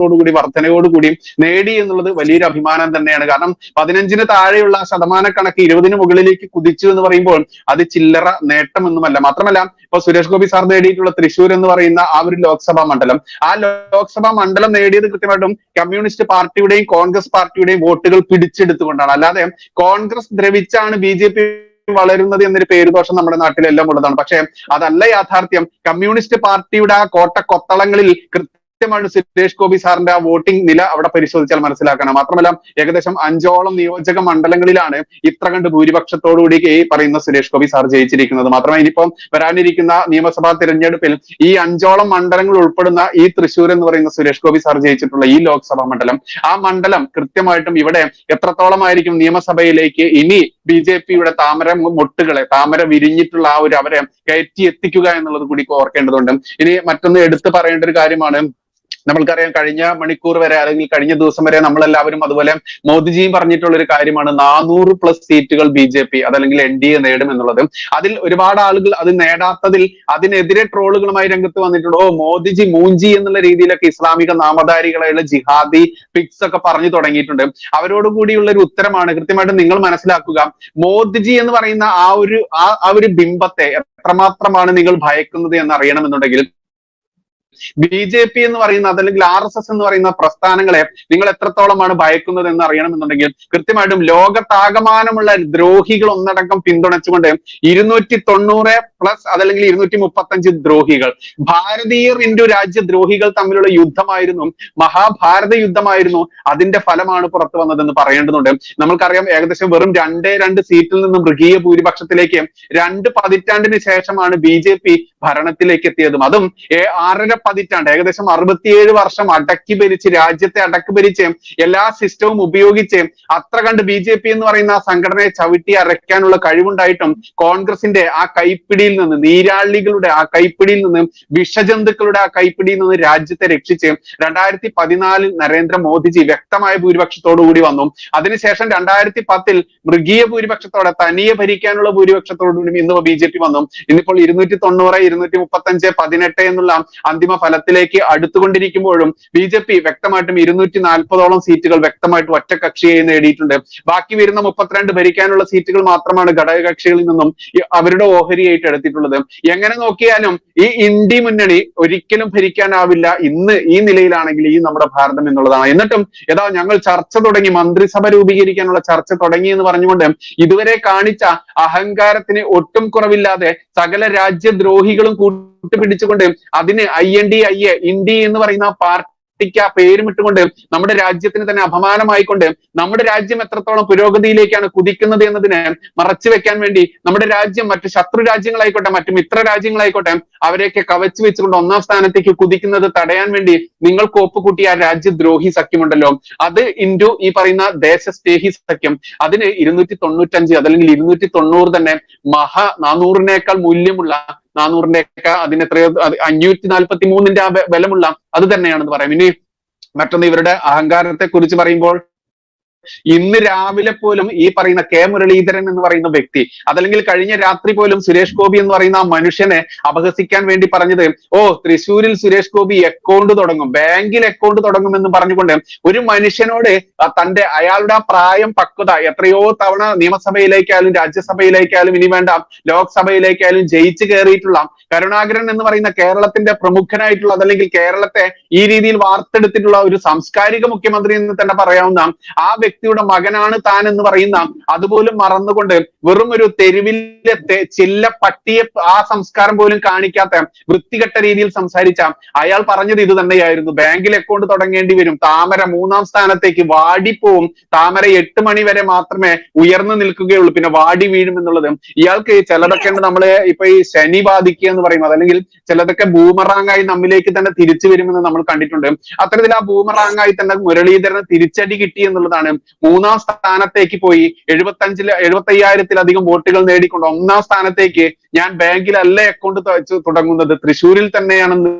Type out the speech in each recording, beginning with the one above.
കൂടി വർധനയോടുകൂടിയും നേടി എന്നുള്ളത് വലിയൊരു അഭിമാനം തന്നെയാണ്. കാരണം പതിനഞ്ചിന് താഴെയുള്ള ശതമാന കണക്ക് ഇരുപതിന് മുകളിലേക്ക് കുതിച്ചു എന്ന് പറയുമ്പോൾ അത് ചില്ലറ നേട്ടമൊന്നുമല്ല. മാത്രമല്ല ഇപ്പൊ സുരേഷ് ഗോപി സാർ നേടിയിട്ടുള്ള തൃശൂർ എന്ന് പറയുന്ന ആ ഒരു ലോക്സഭാ മണ്ഡലം. ആ ലോക്സഭാ മണ്ഡലം നേടിയത് കൃത്യമായിട്ടും കമ്മ്യൂണിസ്റ്റ് പാർട്ടിയുടെയും കോൺഗ്രസ് പാർട്ടിയുടെയും വോട്ടുകൾ പിടിച്ചെടുത്തുകൊണ്ടാണ്. അല്ലാതെ കോൺഗ്രസ് ദ്രവിച്ചാണ് ബി ജെ പി വളരുന്നത് എന്നൊരു പേരുദോഷം നമ്മുടെ നാട്ടിലെല്ലാം ഉള്ളതാണ്. പക്ഷേ അതല്ല യാഥാർത്ഥ്യം. കമ്മ്യൂണിസ്റ്റ് പാർട്ടിയുടെ ആ കോട്ട കൊത്തളങ്ങളിൽ കൃത്യമായിട്ട് സുരേഷ് ഗോപി സാറിന്റെ ആ വോട്ടിംഗ് നില അവിടെ പരിശോധിച്ചാൽ മനസ്സിലാക്കണം. മാത്രമല്ല ഏകദേശം അഞ്ചോളം നിയോജക മണ്ഡലങ്ങളിലാണ് ഇത്ര കണ്ട് ഭൂരിപക്ഷത്തോടുകൂടി ഈ പറയുന്ന സുരേഷ് ഗോപി സാർ ജയിച്ചിരിക്കുന്നത്. മാത്രമല്ല ഇനിയിപ്പം വരാനിരിക്കുന്ന നിയമസഭാ തിരഞ്ഞെടുപ്പിൽ ഈ അഞ്ചോളം മണ്ഡലങ്ങൾ ഉൾപ്പെടുന്ന ഈ തൃശ്ശൂർ എന്ന് പറയുന്ന സുരേഷ് ഗോപി സാർ ജയിച്ചിട്ടുള്ള ഈ ലോക്സഭാ മണ്ഡലം ആ മണ്ഡലം കൃത്യമായിട്ടും ഇവിടെ എത്രത്തോളം ആയിരിക്കും നിയമസഭയിലേക്ക് ഇനി ബി ജെ പിയുടെ താമര മൊട്ടുകളെ താമര വിരിഞ്ഞിട്ടുള്ള ആ ഒരു അവരെ കയറ്റി എത്തിക്കുക എന്നുള്ളത് കൂടി ഓർക്കേണ്ടതുണ്ട്. ഇനി മറ്റൊന്ന് എടുത്തു പറയേണ്ട ഒരു കാര്യമാണ്. നമ്മൾക്കറിയാം കഴിഞ്ഞ മണിക്കൂർ വരെ അല്ലെങ്കിൽ കഴിഞ്ഞ ദിവസം വരെ നമ്മളെല്ലാവരും അതുപോലെ മോദിജിയും പറഞ്ഞിട്ടുള്ള ഒരു കാര്യമാണ് നാനൂറ് പ്ലസ് സീറ്റുകൾ ബി ജെ പി അതല്ലെങ്കിൽ എൻ ഡി എ നേടും എന്നുള്ളത്. അതിൽ ഒരുപാട് ആളുകൾ അത് നേടാത്തതിൽ അതിനെതിരെ ട്രോളുകളുമായി രംഗത്ത് വന്നിട്ടുണ്ട്. ഓ മോദിജി മൂഞ്ചി എന്നുള്ള രീതിയിലൊക്കെ ഇസ്ലാമിക നാമധാരികളായുള്ള ജിഹാദി പിക്സ് ഒക്കെ പറഞ്ഞു തുടങ്ങിയിട്ടുണ്ട്. അവരോട് കൂടിയുള്ള ഒരു ഉത്തരമാണ് കൃത്യമായിട്ട് നിങ്ങൾ മനസ്സിലാക്കുക. മോദിജി എന്ന് പറയുന്ന ആ ഒരു ആ ഒരു ബിംബത്തെ എത്രമാത്രമാണ് നിങ്ങൾ ഭയക്കുന്നത് എന്ന് അറിയണമെന്നുണ്ടെങ്കിൽ ബി ജെ പി എന്ന് പറയുന്ന അതല്ലെങ്കിൽ ആർ എസ് എസ് എന്ന് പറയുന്ന പ്രസ്ഥാനങ്ങളെ നിങ്ങൾ എത്രത്തോളമാണ് ഭയക്കുന്നത് എന്ന് അറിയണമെന്നുണ്ടെങ്കിൽ കൃത്യമായിട്ടും ലോകത്താകമാനമുള്ള ദ്രോഹികൾ ഒന്നടങ്കം പിന്തുണച്ചുകൊണ്ട് ഇരുന്നൂറ്റി തൊണ്ണൂറ് പ്ലസ് അതല്ലെങ്കിൽ ഇരുന്നൂറ്റി മുപ്പത്തഞ്ച് ദ്രോഹികൾ ഭാരതീയർ ഇന്ത്യ രാജ്യദ്രോഹികൾ തമ്മിലുള്ള യുദ്ധമായിരുന്നു മഹാഭാരത യുദ്ധമായിരുന്നു അതിന്റെ ഫലമാണ് പുറത്തു വന്നതെന്ന് പറയേണ്ടതുണ്ട്. നമ്മൾക്കറിയാം ഏകദേശം വെറും രണ്ടേ രണ്ട് സീറ്റിൽ നിന്നും മൃഗീയ ഭൂരിപക്ഷത്തിലേക്ക് രണ്ട് പതിറ്റാണ്ടിന് ശേഷമാണ് ബി ഭരണത്തിലേക്ക് എത്തിയതും. അതും ആറര പതിറ്റാണ്ട് ഏകദേശം അറുപത്തിയേഴ് വർഷം അടക്കി ഭരിച്ച് രാജ്യത്തെ അടക്കി ഭരിച്ച് എല്ലാ സിസ്റ്റവും ഉപയോഗിച്ച് അത്ര കണ്ട് ബി ജെ പി എന്ന് പറയുന്ന ആ സംഘടനയെ ചവിട്ടി അരയ്ക്കാനുള്ള കഴിവുണ്ടായിട്ടും കോൺഗ്രസിന്റെ ആ കൈപ്പിടിയിൽ നിന്ന് നീരാളികളുടെ ആ കൈപ്പിടിയിൽ നിന്ന് വിഷജന്തുക്കളുടെ ആ കൈപ്പിടിയിൽ നിന്ന് രാജ്യത്തെ രക്ഷിച്ച് രണ്ടായിരത്തി പതിനാലിൽ നരേന്ദ്രമോദിജി വ്യക്തമായ ഭൂരിപക്ഷത്തോടു കൂടി വന്നു. അതിനുശേഷം രണ്ടായിരത്തി പത്തിൽ മൃഗീയ ഭൂരിപക്ഷത്തോടെ തനിയെ ഭരിക്കാനുള്ള ഭൂരിപക്ഷത്തോടുകൂടി ഇന്ന് ബി ജെ പി വന്നു. ഇന്നിപ്പോൾ ഇരുന്നൂറ്റി തൊണ്ണൂറ് ഇരുന്നൂറ്റി മുപ്പത്തഞ്ച് പതിനെട്ട് എന്നുള്ള അന്തിമ ഫലത്തിലേക്ക് അടുത്തുകൊണ്ടിരിക്കുമ്പോഴും ബി ജെ പി വ്യക്തമായിട്ടും ഇരുന്നൂറ്റി നാൽപ്പതോളം സീറ്റുകൾ വ്യക്തമായിട്ട് ഒറ്റകക്ഷിയായി നേടിയിട്ടുണ്ട്. ബാക്കി വരുന്ന മുപ്പത്തിരണ്ട് ഭരിക്കാനുള്ള സീറ്റുകൾ മാത്രമാണ് ഘടകകക്ഷികളിൽ നിന്നും അവരുടെ ഓഹരിയായിട്ട് എടുത്തിട്ടുള്ളത്. എങ്ങനെ നോക്കിയാലും ഈ ഇന്ത്യ മുന്നണി ഒരിക്കലും ഭരിക്കാനാവില്ല ഇന്ന് ഈ നിലയിലാണെങ്കിൽ ഈ നമ്മുടെ ഭാരതം എന്നുള്ളതാണ്. എന്നിട്ടും ഏതാ ഞങ്ങൾ ചർച്ച തുടങ്ങി മന്ത്രിസഭ രൂപീകരിക്കാനുള്ള ചർച്ച തുടങ്ങി എന്ന് പറഞ്ഞുകൊണ്ട് ഇതുവരെ കാണിച്ച അഹങ്കാരത്തിന് ഒട്ടും കുറവില്ലാതെ സകല രാജ്യദ്രോഹികളും കൂട്ടുപിടിച്ചുകൊണ്ട് അതിന് I N D I A India എന്ന് പറയുന്ന ആ പാർട്ടിക്ക് ആ പേരുമിട്ടുകൊണ്ട് നമ്മുടെ രാജ്യത്തിന് തന്നെ അപമാനമായിക്കൊണ്ട് നമ്മുടെ രാജ്യം എത്രത്തോളം പുരോഗതിയിലേക്കാണ് കുതിക്കുന്നത് എന്നതിനെ മറച്ചു വെക്കാൻ വേണ്ടി നമ്മുടെ രാജ്യം മറ്റു ശത്രു രാജ്യങ്ങളായിക്കോട്ടെ മറ്റു മിത്ര രാജ്യങ്ങളായിക്കോട്ടെ അവരെയൊക്കെ കവച്ചു വെച്ചുകൊണ്ട് ഒന്നാം സ്ഥാനത്തേക്ക് കുതിക്കുന്നത് തടയാൻ വേണ്ടി നിങ്ങൾക്ക് ഒപ്പുകൂട്ടിയ ആ രാജ്യദ്രോഹി സഖ്യമുണ്ടല്ലോ. അത് ഇൻഡു ഈ പറയുന്ന ദേശസ്നേഹി സഖ്യം. അതിന് ഇരുന്നൂറ്റി തൊണ്ണൂറ്റഞ്ച് അതല്ലെങ്കിൽ ഇരുന്നൂറ്റി തൊണ്ണൂറ് തന്നെ മഹാ നാനൂറിനേക്കാൾ മൂല്യമുള്ള നാനൂറിന്റെ ഒക്കെ അതിന് എത്രയോ അഞ്ഞൂറ്റി നാൽപ്പത്തി മൂന്നിന്റെ ആ ബലമുള്ള അത് തന്നെയാണെന്ന് പറയാം. ഇനി മറ്റൊന്ന് ഇവരുടെ അഹങ്കാരത്തെ കുറിച്ച് പറയുമ്പോൾ ഇന്ന് രാവിലെ പോലും ഈ പറയുന്ന കെ മുരളീധരൻ എന്ന് പറയുന്ന വ്യക്തി അതല്ലെങ്കിൽ കഴിഞ്ഞ രാത്രി പോലും സുരേഷ് ഗോപി എന്ന് പറയുന്ന ആ മനുഷ്യനെ അപഹസിക്കാൻ വേണ്ടി പറഞ്ഞത് ഓ തൃശ്ശൂരിൽ സുരേഷ് ഗോപി അക്കൗണ്ട് തുടങ്ങും ബാങ്കിൽ അക്കൗണ്ട് തുടങ്ങും എന്ന് പറഞ്ഞുകൊണ്ട് ഒരു മനുഷ്യനോട് തന്റെ അയാളുടെ പ്രായം പക്വത എത്രയോ തവണ നിയമസഭയിലേക്കായാലും രാജ്യസഭയിലേക്കായാലും ഇനി വേണ്ട ലോക്സഭയിലേക്കായാലും ജയിച്ചു കയറിയിട്ടുള്ള കരുണാകരൻ എന്ന് പറയുന്ന കേരളത്തിന്റെ പ്രമുഖനായിട്ടുള്ള അതല്ലെങ്കിൽ കേരളത്തെ ഈ രീതിയിൽ വാർത്തെടുത്തിട്ടുള്ള ഒരു സാംസ്കാരിക മുഖ്യമന്ത്രി എന്ന് തന്നെ പറയാവുന്ന ആ വ്യക്തിയുടെ മകനാണ് താൻ എന്ന് പറയുന്ന അതുപോലും മറന്നുകൊണ്ട് വെറും ഒരു തെരുവിലെ ചെല്ല പട്ടിയെ ആ സംസ്കാരം പോലും കാണിക്കാത്ത വൃത്തികെട്ട രീതിയിൽ സംസാരിച്ച അയാൾ പറഞ്ഞത് ഇത് തന്നെയായിരുന്നു. ബാങ്കിൽ അക്കൗണ്ട് തുടങ്ങേണ്ടി വരും. താമര മൂന്നാം സ്ഥാനത്തേക്ക് വാടിപ്പോവും. താമര എട്ട് മണി വരെ മാത്രമേ ഉയർന്നു നിൽക്കുകയുള്ളൂ. പിന്നെ വാടി വീഴും എന്നുള്ളത് ഇയാൾക്ക് ചിലതൊക്കെ നമ്മൾ ഇപ്പൊ ഈ ശനി ബാധിക്കുക എന്ന് പറയും അതല്ലെങ്കിൽ ചിലതൊക്കെ ബൂമറാങ്ങായി നമ്മിലേക്ക് തന്നെ തിരിച്ചു വരുമെന്ന് നമ്മൾ കണ്ടിട്ടുണ്ട്. അത്തരത്തിൽ ആ ബൂമറാങ്ങായി തന്നെ മുരളീധരന് തിരിച്ചടി കിട്ടി എന്നുള്ളതാണ് മൂന്നാം സ്ഥാനത്തേക്ക് പോയി എഴുപത്തി അഞ്ചിൽ എഴുപത്തി അയ്യായിരത്തിലധികം വോട്ടുകൾ നേടിക്കൊണ്ട് ഒന്നാം സ്ഥാനത്തേക്ക് ഞാൻ ബാങ്കിലല്ല അക്കൗണ്ട് തുടങ്ങുന്നത്? തൃശ്ശൂരിൽ തന്നെയാണെന്ന്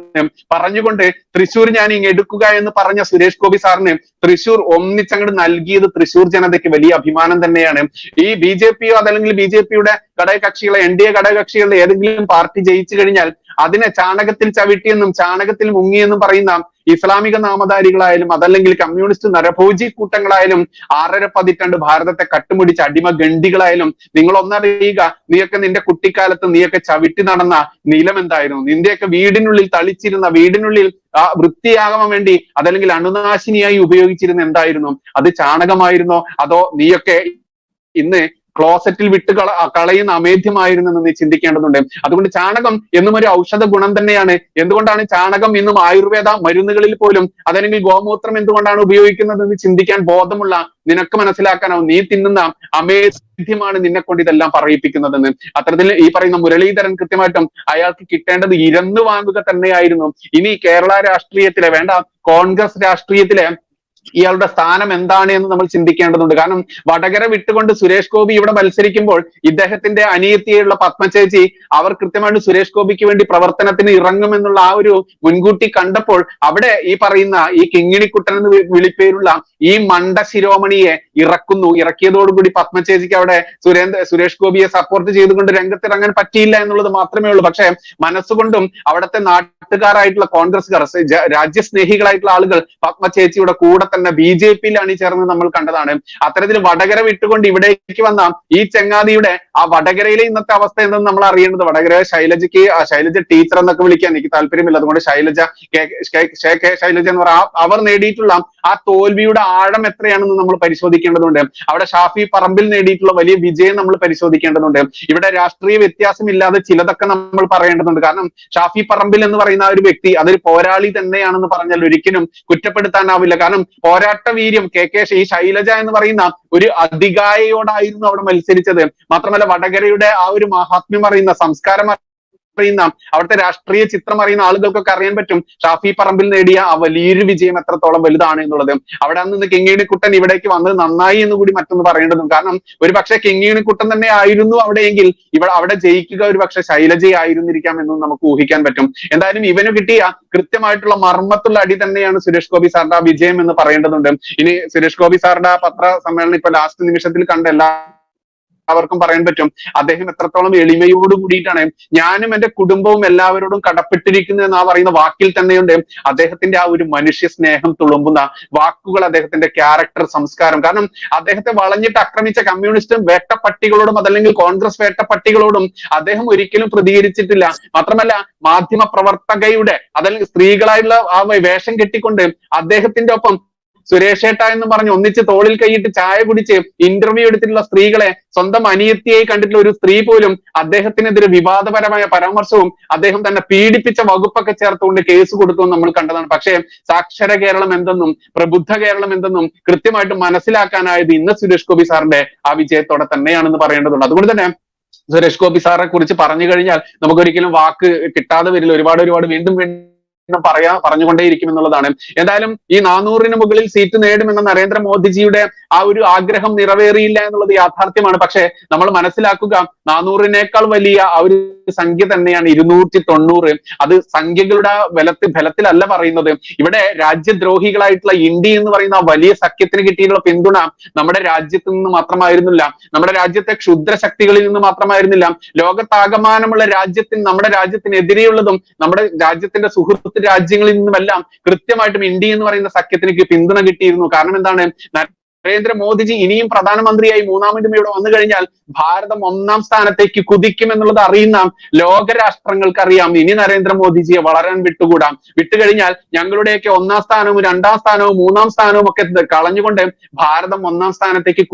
പറഞ്ഞുകൊണ്ട് തൃശ്ശൂർ ഞാൻ ഇങ്ങ് എടുക്കുക എന്ന് പറഞ്ഞ സുരേഷ് ഗോപി സാറിന് തൃശ്ശൂർ ഒന്നിച്ചങ്ങോട്ട് നൽകിയത് തൃശ്ശൂർ ജനതയ്ക്ക് വലിയ അഭിമാനം തന്നെയാണ്. ഈ ബി ജെ പിയോ അതല്ലെങ്കിൽ ബി ജെ പിയുടെ ഘടകകക്ഷികളെ എൻ ഡി എ ഘടകകക്ഷികളുടെ ഏതെങ്കിലും പാർട്ടി ജയിച്ചു കഴിഞ്ഞാൽ അതിനെ ചാണകത്തിൽ ചവിട്ടിയെന്നും ചാണകത്തിൽ മുങ്ങിയെന്നും പറയുന്ന ഇസ്ലാമിക നാമധാരികളായാലും അതല്ലെങ്കിൽ കമ്മ്യൂണിസ്റ്റ് നരഭോജി കൂട്ടങ്ങളായാലും ആറര പതിറ്റാണ്ട് ഭാരതത്തെ കട്ടുമുടിച്ച അടിമ ഗണ്ഡികളായാലും നിങ്ങൾ ഒന്നറിയുക നീയൊക്കെ നിന്റെ കുട്ടിക്കാലത്ത് നീയൊക്കെ ചവിട്ടി നടന്ന നിലം എന്തായിരുന്നു? നിന്റെയൊക്കെ വീടിനുള്ളിൽ തളിച്ചിരുന്ന വീടിനുള്ളിൽ ആ വൃത്തിയാകാൻ വേണ്ടി അതല്ലെങ്കിൽ അണുനാശിനിയായി ഉപയോഗിച്ചിരുന്ന എന്തായിരുന്നു? അത് ചാണകമായിരുന്നോ? അതോ നീയൊക്കെ ഇന്ന് ക്ലോസറ്റിൽ വിട്ട് കള കളയുന്ന അമേധ്യമായിരുന്നു നീ ചിന്തിക്കേണ്ടതുണ്ട്. അതുകൊണ്ട് ചാണകം എന്നും ഒരു ഔഷധ ഗുണം തന്നെയാണ്. എന്തുകൊണ്ടാണ് ചാണകം എന്നും ആയുർവേദ മരുന്നുകളിൽ പോലും അതല്ലെങ്കിൽ ഗോമൂത്രം എന്തുകൊണ്ടാണ് ഉപയോഗിക്കുന്നത് എന്ന് ചിന്തിക്കാൻ ബോധമുള്ള നിനക്ക് മനസ്സിലാക്കാനാവും. നീ തിന്നുന്ന അമേധ്യമാണ് നിന്നെ കൊണ്ട് ഇതെല്ലാം പറയിപ്പിക്കുന്നതെന്ന്. അത്തരത്തിൽ ഈ പറയുന്ന മുരളീധരൻ കൃത്യമായിട്ടും അയാൾക്ക് കിട്ടേണ്ടത് ഇരന്നു വാങ്ങുക തന്നെയായിരുന്നു. ഇനി കേരള രാഷ്ട്രീയത്തിലെ വേണ്ട കോൺഗ്രസ് രാഷ്ട്രീയത്തിലെ ഇയാളുടെ സ്ഥാനം എന്താണ് എന്ന് നമ്മൾ ചിന്തിക്കേണ്ടതുണ്ട്. കാരണം വടകര വിട്ടുകൊണ്ട് സുരേഷ് ഗോപി ഇവിടെ മത്സരിക്കുമ്പോൾ ഇദ്ദേഹത്തിന്റെ അനിയത്തിയുള്ള പത്മചേച്ചി അവർ കൃത്യമായിട്ട് സുരേഷ് ഗോപിക്ക് വേണ്ടി പ്രവർത്തനത്തിന് ഇറങ്ങുമെന്നുള്ള ആ ഒരു മുൻകൂട്ടി കണ്ടപ്പോൾ അവിടെ ഈ പറയുന്ന ഈ കിങ്ങിണിക്കുട്ടൻ എന്ന് വിളിപ്പേരുള്ള ഈ മണ്ട ശിരോമണിയെ ഇറക്കുന്നു. ഇറക്കിയതോടുകൂടി പത്മചേച്ചിക്ക് അവിടെ സുരേന്ദ്ര സുരേഷ് ഗോപിയെ സപ്പോർട്ട് ചെയ്തുകൊണ്ട് രംഗത്തിറങ്ങാൻ പറ്റിയില്ല എന്നുള്ളത് മാത്രമേ ഉള്ളൂ. പക്ഷേ മനസ്സുകൊണ്ടും അവിടുത്തെ നാട്ടുകാരായിട്ടുള്ള കോൺഗ്രസ്സുകാർ രാജ്യസ്നേഹികളായിട്ടുള്ള ആളുകൾ പത്മചേച്ചിയുടെ കൂടെ തന്നെ ബി ജെ പിയിൽ അണിചേർന്ന് നമ്മൾ കണ്ടതാണ്. അത്തരത്തിൽ വടകര വിട്ടുകൊണ്ട് ഇവിടേക്ക് വന്ന ഈ ചെങ്ങാതിയുടെ ആ വടകരയിലെ ഇന്നത്തെ അവസ്ഥ എന്തെന്ന് നമ്മൾ അറിയേണ്ടത്? വടകര ശൈലജയ്ക്ക് ശൈലജ ടീച്ചർ എന്നൊക്കെ വിളിക്കാൻ എനിക്ക് താല്പര്യമില്ല. അതുകൊണ്ട് ശൈലജ കെ ശൈലജ എന്ന് പറയാം അവർ നേടിയിട്ടുള്ള ആ തോൽവിയുടെ ആഴം എത്രയാണെന്ന് നമ്മൾ പരിശോധിക്കേണ്ടതുണ്ട്. അവിടെ ഷാഫി പറമ്പിൽ നേടിയിട്ടുള്ള വലിയ വിജയം നമ്മൾ പരിശോധിക്കേണ്ടതുണ്ട്. ഇവിടെ രാഷ്ട്രീയ വ്യത്യാസമില്ലാതെ ചിലതൊക്കെ നമ്മൾ പറയേണ്ടതുണ്ട്. കാരണം ഷാഫി പറമ്പിൽ എന്ന് പറയുന്ന ഒരു വ്യക്തി അതൊരു പോരാളി തന്നെയാണെന്ന് പറഞ്ഞാൽ ഒരിക്കലും കുറ്റപ്പെടുത്താനാവില്ല. കാരണം പോരാട്ട വീര്യം കെ കെ ഈ ശൈലജ എന്ന് പറയുന്ന ഒരു അധികായയോടായിരുന്നു അവിടെ മത്സരിച്ചത്. മാത്രമല്ല വടകരയുടെ ആ ഒരു മഹാത്മ്യം അറിയുന്ന സംസ്കാരം അറിയുന്ന അവിടുത്തെ രാഷ്ട്രീയ ചിത്രം അറിയുന്ന ആളുകൾക്കൊക്കെ അറിയാൻ പറ്റും. ഷാഫി പറമ്പിൽ നേടിയ ആ വലിയൊരു വിജയം എത്രത്തോളം വലുതാണ് എന്നുള്ളത്. അവിടെ നിന്ന് കിങ്ങിണിക്കുട്ടൻ ഇവിടേക്ക് വന്നത് നന്നായി എന്ന് കൂടി മറ്റൊന്ന് പറയേണ്ടതും. കാരണം ഒരു പക്ഷേ കിങ്ങിണിക്കുട്ടൻ തന്നെ ആയിരുന്നു അവിടെയെങ്കിൽ ഇവിടെ അവിടെ ജയിക്കുക ഒരു പക്ഷേ ശൈലജയായിരുന്നിരിക്കാം എന്നും നമുക്ക് ഊഹിക്കാൻ പറ്റും. എന്തായാലും ഇവന് കിട്ടിയ കൃത്യമായിട്ടുള്ള മർമ്മത്തുള്ള അടി തന്നെയാണ് സുരേഷ് ഗോപി സാറിന്റെ ആ വിജയം എന്ന് പറയേണ്ടതുണ്ട്. ഇനി സുരേഷ് ഗോപി സാറിന്റെ ആ പത്ര സമ്മേളനം ഇപ്പൊ ലാസ്റ്റ് നിമിഷത്തിൽ കണ്ട എല്ലാ എല്ലാവർക്കും പറയാൻ പറ്റും. അദ്ദേഹം എത്രത്തോളം എളിമയോട് കൂടിയിട്ടാണ് ഞാനും എന്റെ കുടുംബവും എല്ലാവരോടും കടപ്പെട്ടിരിക്കുന്നു എന്ന് ആ പറയുന്ന വാക്കിൽ തന്നെയുണ്ട്. അദ്ദേഹത്തിന്റെ ആ ഒരു മനുഷ്യ സ്നേഹം തുളുമ്പുന്ന വാക്കുകൾ അദ്ദേഹത്തിന്റെ ക്യാരക്ടർ സംസ്കാരം. കാരണം അദ്ദേഹത്തെ വളഞ്ഞിട്ട് ആക്രമിച്ച വേട്ട വേട്ടപ്പട്ടികളോടും അതല്ലെങ്കിൽ കോൺഗ്രസ് വേട്ടപ്പട്ടികളോടും അദ്ദേഹം ഒരിക്കലും പ്രതികരിച്ചിട്ടില്ല. മാത്രമല്ല മാധ്യമ പ്രവർത്തകയുടെ അതല്ലെങ്കിൽ സ്ത്രീകളായിട്ടുള്ള ആ വേഷം കെട്ടിക്കൊണ്ട് അദ്ദേഹത്തിന്റെ ഒപ്പം സുരേഷ് ഏട്ട എന്ന് പറഞ്ഞ് ഒന്നിച്ച് തോളിൽ കൈയിട്ട് ചായ കുടിച്ച് ഇന്റർവ്യൂ എടുത്തിട്ടുള്ള സ്ത്രീകളെ സ്വന്തം അനിയത്തിയായി കണ്ടിട്ടുള്ള ഒരു സ്ത്രീ പോലും അദ്ദേഹത്തിനെതിരെ വിവാദപരമായ പരാമർശവും അദ്ദേഹം തന്നെ പീഡിപ്പിച്ച വകുപ്പൊക്കെ ചേർത്തുകൊണ്ട് കേസ് കൊടുത്തു നമ്മൾ കണ്ടതാണ്. പക്ഷേ സാക്ഷര കേരളം എന്തെന്നും പ്രബുദ്ധ കേരളം എന്തെന്നും കൃത്യമായിട്ട് മനസ്സിലാക്കാനായത് ഇന്ന് സുരേഷ് ഗോപി സാറിന്റെ ആ വിജയത്തോടെ തന്നെയാണെന്ന് പറയേണ്ടതുണ്ട്. അതുകൊണ്ട് തന്നെ സുരേഷ് ഗോപി സാറെ കുറിച്ച് പറഞ്ഞു കഴിഞ്ഞാൽ നമുക്കൊരിക്കലും വാക്ക് കിട്ടാതെ വരില്ല. ഒരുപാട് ഒരുപാട് വീണ്ടും വീണ്ടും പറയാ പറഞ്ഞുകൊണ്ടേയിരിക്കും എന്നുള്ളതാണ്. എന്തായാലും ഈ നാനൂറിന് മുകളിൽ സീറ്റ് നേടുമെന്ന നരേന്ദ്രമോദിജിയുടെ ആ ഒരു ആഗ്രഹം നിറവേറിയില്ല എന്നുള്ളത് യാഥാർത്ഥ്യമാണ്. പക്ഷെ നമ്മൾ മനസ്സിലാക്കുക നാനൂറിനേക്കാൾ വലിയ ആ ഒരു സംഖ്യ തന്നെയാണ് ഇരുന്നൂറ്റി തൊണ്ണൂറ് അത് സംഖ്യകളുടെ ബലത്തിൽ ഫലത്തിലല്ല പറയുന്നത്. ഇവിടെ രാജ്യദ്രോഹികളായിട്ടുള്ള ഇന്ത്യ എന്ന് പറയുന്ന വലിയ സഖ്യത്തിന് കിട്ടിയിട്ടുള്ള പിന്തുണ നമ്മുടെ രാജ്യത്ത് നിന്ന് മാത്രമായിരുന്നില്ല. നമ്മുടെ രാജ്യത്തെ ക്ഷുദ്ര ശക്തികളിൽ നിന്ന് മാത്രമായിരുന്നില്ല. ലോകത്താകമാനമുള്ള രാജ്യത്തിന് നമ്മുടെ രാജ്യത്തിനെതിരെയുള്ളതും നമ്മുടെ രാജ്യത്തിന്റെ സുഹൃത്ത് രാജ്യങ്ങളിൽ നിന്നുമെല്ലാം കൃത്യമായിട്ടും ഇന്ത്യ എന്ന് പറയുന്ന സഖ്യത്തിന് പിന്തുണ കിട്ടിയിരുന്നു. കാരണം എന്താണ്? നരേന്ദ്രമോദിജി ഇനിയും പ്രധാനമന്ത്രിയായി മൂന്നാമതും ഇവിടെ വന്നു കഴിഞ്ഞാൽ ഭാരതം ഒന്നാം സ്ഥാനത്തേക്ക് കുതിക്കുമെന്നുള്ളത് അറിയുന്ന ലോകരാഷ്ട്രങ്ങൾക്ക് അറിയാം ഇനി നരേന്ദ്രമോദിജിയെ വളരാൻ വിട്ടുകൂടാം. വിട്ടുകഴിഞ്ഞാൽ ഞങ്ങളുടെയൊക്കെ ഒന്നാം സ്ഥാനവും രണ്ടാം സ്ഥാനവും മൂന്നാം സ്ഥാനവും ഒക്കെ കളഞ്ഞുകൊണ്ട് ഭാരതം ഒന്നാം സ്ഥാനത്തേക്ക്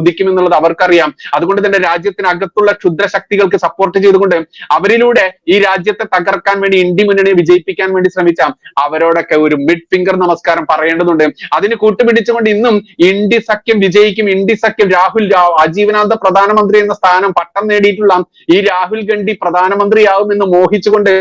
കുതിക്കുമെന്നുള്ളത് അവർക്കറിയാം. അതുകൊണ്ട് തന്നെ രാജ്യത്തിനകത്തുള്ള ക്ഷുദ്ര ശക്തികൾക്ക് സപ്പോർട്ട് ചെയ്തുകൊണ്ട് അവരിലൂടെ ഈ രാജ്യത്തെ തകർക്കാൻ വേണ്ടി ഇന്ത്യ മുന്നണിയെ വിജയിപ്പിക്കാൻ വേണ്ടി ശ്രമിച്ച അവരോടൊക്കെ ഒരു മിഡ് ഫിംഗർ നമസ്കാരം പറയേണ്ടതുണ്ട്. അതിന് കൂട്ടുപിടിച്ചുകൊണ്ട് ഇന്നും ഇന്ത്യ സഖ്യം വിജയിക്കും. ഇന്ത്യ സഖ്യം രാഹുൽ ആജീവനാന്ത പ്രധാനമന്ത്രി എന്ന സ്ഥാനം പട്ടം നേടിയിട്ടുള്ള ഈ രാഹുൽ ഗാന്ധി പ്രധാനമന്ത്രിയാവുമെന്ന് മോഹിച്ചുകൊണ്ട്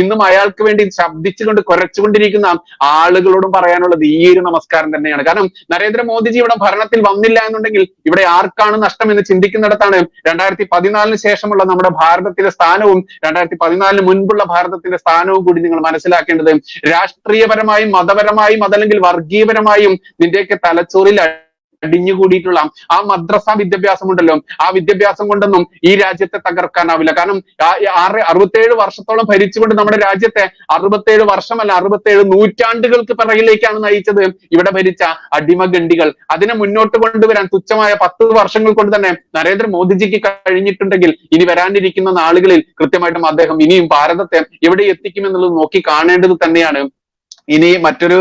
ഇന്നും അയാൾക്ക് വേണ്ടി ശബ്ദിച്ചുകൊണ്ട് കുരച്ചുകൊണ്ടിരിക്കുന്ന ആളുകളോടും പറയാനുള്ളത് ഈ ഒരു നമസ്കാരം തന്നെയാണ്. കാരണം നരേന്ദ്രമോദിജി ഇവിടെ ഭരണത്തിൽ വന്നില്ല എന്നുണ്ടെങ്കിൽ ഇവിടെ ആർക്കാണ് നഷ്ടം എന്ന് ചിന്തിക്കുന്നിടത്താണ് രണ്ടായിരത്തി പതിനാലിന് ശേഷമുള്ള നമ്മുടെ ഭാരതത്തിലെ സ്ഥാനവും രണ്ടായിരത്തി പതിനാലിന് മുൻപുള്ള ഭാരതത്തിന്റെ സ്ഥാനവും കൂടി നിങ്ങൾ മനസ്സിലാക്കേണ്ടത് രാഷ്ട്രീയപരമായും മതപരമായും അതല്ലെങ്കിൽ വർഗീയപരമായും നിന്റെയൊക്കെ തലച്ചോറിൽ അടിഞ്ഞുകൂടിയിട്ടുള്ള ആ മദ്രസ വിദ്യാഭ്യാസം ഉണ്ടല്ലോ ആ വിദ്യാഭ്യാസം കൊണ്ടൊന്നും ഈ രാജ്യത്തെ തകർക്കാനാവില്ല. കാരണം ആറ് അറുപത്തേഴ് വർഷത്തോളം ഭരിച്ചുകൊണ്ട് നമ്മുടെ രാജ്യത്തെ അറുപത്തേഴ് വർഷമല്ല അറുപത്തേഴ് നൂറ്റാണ്ടുകൾക്ക് പിറകിലേക്കാണ് നയിച്ചത്. ഇവിടെ ഭരിച്ച അടിമഗണ്ടികൾ അതിനെ മുന്നോട്ട് കൊണ്ടുവരാൻ തുച്ഛമായ പത്ത് വർഷങ്ങൾ കൊണ്ട് തന്നെ നരേന്ദ്രമോദിജിക്ക് കഴിഞ്ഞിട്ടുണ്ടെങ്കിൽ ഇനി വരാനിരിക്കുന്ന നാളുകളിൽ കൃത്യമായിട്ടും അദ്ദേഹം ഇനിയും ഭാരതത്തെ എവിടെ എത്തിക്കുമെന്നുള്ളത് നോക്കി കാണേണ്ടത് തന്നെയാണ്. ഇനി മറ്റൊരു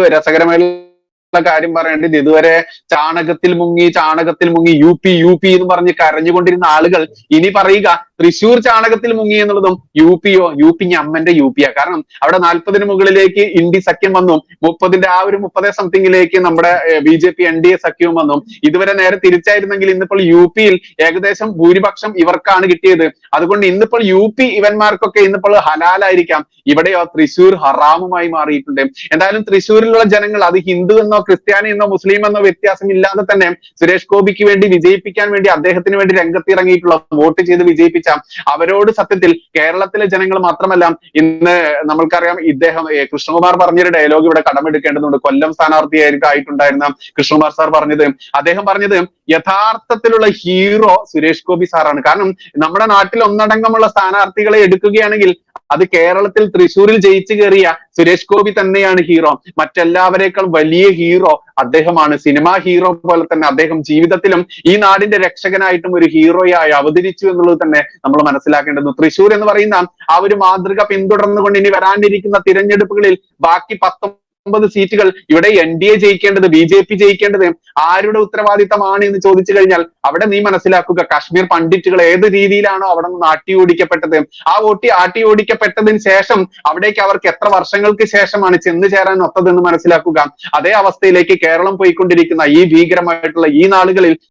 രസകരമായിട്ടുള്ള കാര്യം പറയേണ്ടത് ഇതുവരെ ചാണകത്തിൽ മുങ്ങി ചാണകത്തിൽ മുങ്ങി യു പി യു പി എന്ന് പറഞ്ഞ് കരഞ്ഞുകൊണ്ടിരുന്ന ആളുകൾ ഇനി പറയുക തൃശൂർ ചാണകത്തിൽ മുങ്ങി എന്നുള്ളതും യു പിയോ യു പി അമ്മന്റെ യു പിയാ കാരണം അവിടെ നാൽപ്പതിന് മുകളിലേക്ക് ഇന്ത്യ സഖ്യം വന്നു മുപ്പതിന്റെ ആ ഒരു മുപ്പത് സംതിങ്ങിലേക്ക് നമ്മുടെ B J P N D A സഖ്യവും വന്നു. ഇതുവരെ നേരെ തിരിച്ചായിരുന്നെങ്കിൽ ഇന്നിപ്പോൾ യു പിയിൽ ഏകദേശം ഭൂരിപക്ഷം ഇവർക്കാണ് കിട്ടിയത്. അതുകൊണ്ട് ഇന്നിപ്പോൾ യു പി ഇവന്മാർക്കൊക്കെ ഇന്നിപ്പോൾ ഹലാലായിരിക്കാം. ഇവിടെയോ തൃശൂർ ഹറാമുമായി മാറിയിട്ടുണ്ട്. എന്തായാലും തൃശ്ശൂരിലുള്ള ജനങ്ങൾ അത് ഹിന്ദു എന്നോ ക്രിസ്ത്യാനി എന്നോ മുസ്ലിം എന്നോ വ്യത്യാസം ഇല്ലാതെ തന്നെ സുരേഷ് ഗോപിക്ക് വേണ്ടി വിജയിപ്പിക്കാൻ വേണ്ടി അദ്ദേഹത്തിന് വേണ്ടി രംഗത്തിറങ്ങിയിട്ടുള്ള വോട്ട് ചെയ്ത് വിജയിപ്പിച്ച അവരോട് സത്യത്തിൽ കേരളത്തിലെ ജനങ്ങൾ മാത്രമല്ല ഇന്ന് നമ്മൾക്കറിയാം ഇദ്ദേഹം കൃഷ്ണകുമാർ പറഞ്ഞൊരു ഡയലോഗ് ഇവിടെ കടമെടുക്കേണ്ടതുണ്ട്. കൊല്ലം സ്ഥാനാർത്ഥിയായിട്ട് ആയിട്ടുണ്ടായിരുന്ന കൃഷ്ണകുമാർ സാർ പറഞ്ഞത്. അദ്ദേഹം പറഞ്ഞത് യഥാർത്ഥത്തിലുള്ള ഹീറോ സുരേഷ് ഗോപി സാറാണ്. കാരണം നമ്മുടെ നാട്ടിൽ ഒന്നടങ്കമുള്ള സ്ഥാനാർത്ഥികളെ എടുക്കുകയാണെങ്കിൽ അത് കേരളത്തിൽ തൃശ്ശൂരിൽ ജയിച്ചു കയറിയ സുരേഷ് ഗോപി തന്നെയാണ് ഹീറോ മറ്റെല്ലാവരേക്കാൾ വലിയ ഹീറോ അദ്ദേഹമാണ്. സിനിമാ ഹീറോ പോലെ തന്നെ അദ്ദേഹം ജീവിതത്തിലും ഈ നാടിന്റെ രക്ഷകനായിട്ടും ഒരു ഹീറോയായി അവതരിച്ചു എന്നുള്ളത് തന്നെ നമ്മൾ മനസ്സിലാക്കേണ്ടത് തൃശ്ശൂർ എന്ന് പറയുന്ന ആ ഒരു മാതൃക പിന്തുടർന്നുകൊണ്ട് ഇനി വരാനിരിക്കുന്ന തിരഞ്ഞെടുപ്പുകളിൽ ബാക്കി പത്തൊമ്പത് സീറ്റുകൾ. ഇവിടെ എൻ ഡി എ ജയിക്കേണ്ടത് ബി ജെ പി ജയിക്കേണ്ടത് ആരുടെ ഉത്തരവാദിത്തമാണ് എന്ന് ചോദിച്ചു കഴിഞ്ഞാൽ അവിടെ നീ മനസ്സിലാക്കുക കാശ്മീർ പണ്ഡിറ്റുകൾ ഏത് രീതിയിലാണോ അവിടെ നിന്ന് ആട്ടി ഓടിക്കപ്പെട്ടത്. ആ ഓട്ടി ആട്ടി ഓടിക്കപ്പെട്ടതിന് ശേഷം അവിടേക്ക് അവർക്ക് എത്ര വർഷങ്ങൾക്ക് ശേഷമാണ് ചെന്ന് ചേരാൻ ഒത്തതെന്ന് മനസ്സിലാക്കുക. അതേ അവസ്ഥയിലേക്ക് കേരളം പോയിക്കൊണ്ടിരിക്കുന്ന ഈ ഭീകരമായിട്ടുള്ള ഈ നാളുകളിൽ